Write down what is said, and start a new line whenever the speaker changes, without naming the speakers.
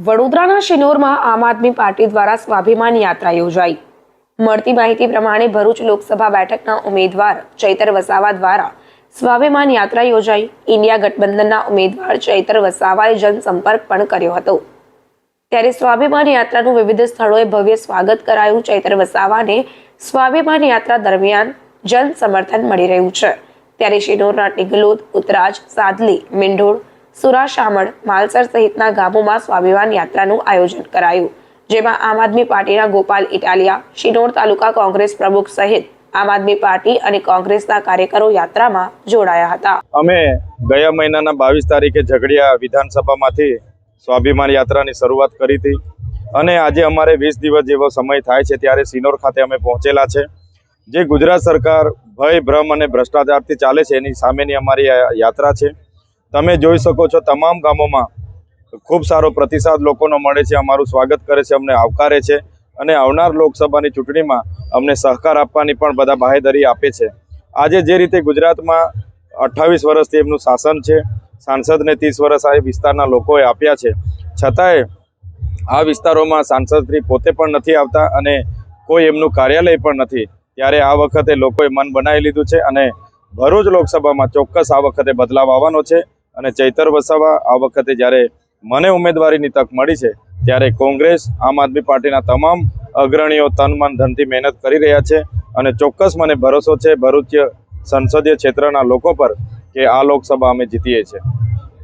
વડોદરાના શિનોરમાં આમ આદમી પાર્ટી દ્વારા સ્વાભિમાન યાત્રા યોજાઈ. મળતી માહિતી પ્રમાણે ભરૂચ લોકસભા બેઠકના ઉમેદવાર ચૈતર વસાવા દ્વારા સ્વાભિમાન યાત્રા યોજાઈ. ઇન્ડિયા ગઠબંધનના ઉમેદવાર ચૈતર વસાવાએ જનસંપર્ક પણ કર્યો હતો. ત્યારે સ્વાભિમાન યાત્રાનું વિવિધ સ્થળોએ ભવ્ય સ્વાગત કરાયું ચૈતર વસાવાને. સ્વાભિમાન યાત્રા દરમિયાન જન સમર્થન મળી રહ્યું છે. ત્યારે શિનોરના ટીગલોદ, ઉતરાજ, સાદલી, મીંઢોળ સુરાશામળ માલસર સહિતના ગામોમાં સ્વાભિમાન યાત્રાનું આયોજન કરાયું, જેમાં આમ આદમી પાર્ટીના ગોપાલ ઇટાલિયા શિનોર તાલુકા કોંગ્રેસ પ્રમુખ સહિત આમ આદમી પાર્ટી અને કોંગ્રેસના કાર્યકરો યાત્રામાં જોડાયા હતા.
અમે ગયા મહિનાના બાવીસ તારીખે ઝઘડિયા વિધાનસભામાંથી સ્વાભિમાન યાત્રાની શરૂઆત કરી હતી અને આજે અમારે વીસ દિવસ જેવો સમય થાય છે ત્યારે સિનોર ખાતે અમે પહોંચેલા છે. જે ગુજરાત સરકાર ભય, ભ્રમ અને ભ્રષ્ટાચારથી ચાલે છે, એની સામેની અમારી યાત્રા છે. તમે જોઈ શકો છો, તમામ ગામોમાં ખૂબ સારો પ્રતિસાદ લોકોનો મળે છે, અમારું સ્વાગત કરે છે, અમને આવકારે છે અને આવનાર લોકસભાની ચૂંટણીમાં અમને સહકાર આપવાની પણ બધા બાહેધરી આપે છે. આજે જે રીતે ગુજરાતમાં અઠ્ઠાવીસ વર્ષથી એમનું શાસન છે, સાંસદને ત્રીસ વર્ષ આ વિસ્તારના લોકોએ આપ્યા છે, છતાંય આ વિસ્તારોમાં સાંસદશ્રી પોતે પણ નથી આવતા અને કોઈ એમનું કાર્યાલય પણ નથી. ત્યારે આ વખતે લોકોએ મન બનાવી લીધું છે અને ભરૂચ લોકસભામાં ચોક્કસ આ વખતે બદલાવ આવવાનો છે અને ચૈતર વસાવા આ વખતે જ્યારે મને ઉમેદવારીની તક મળી છે, ત્યારે કોંગ્રેસ, આમ આદમી પાર્ટીના તમામ અગ્રણીઓ તન મન ધનથી મહેનત કરી રહ્યા છે અને ચોક્કસ મને ભરોસો છે ભરૂચ સંસદીય ક્ષેત્રના લોકો પર કે આ લોકસભા અમે જીતીએ છીએ.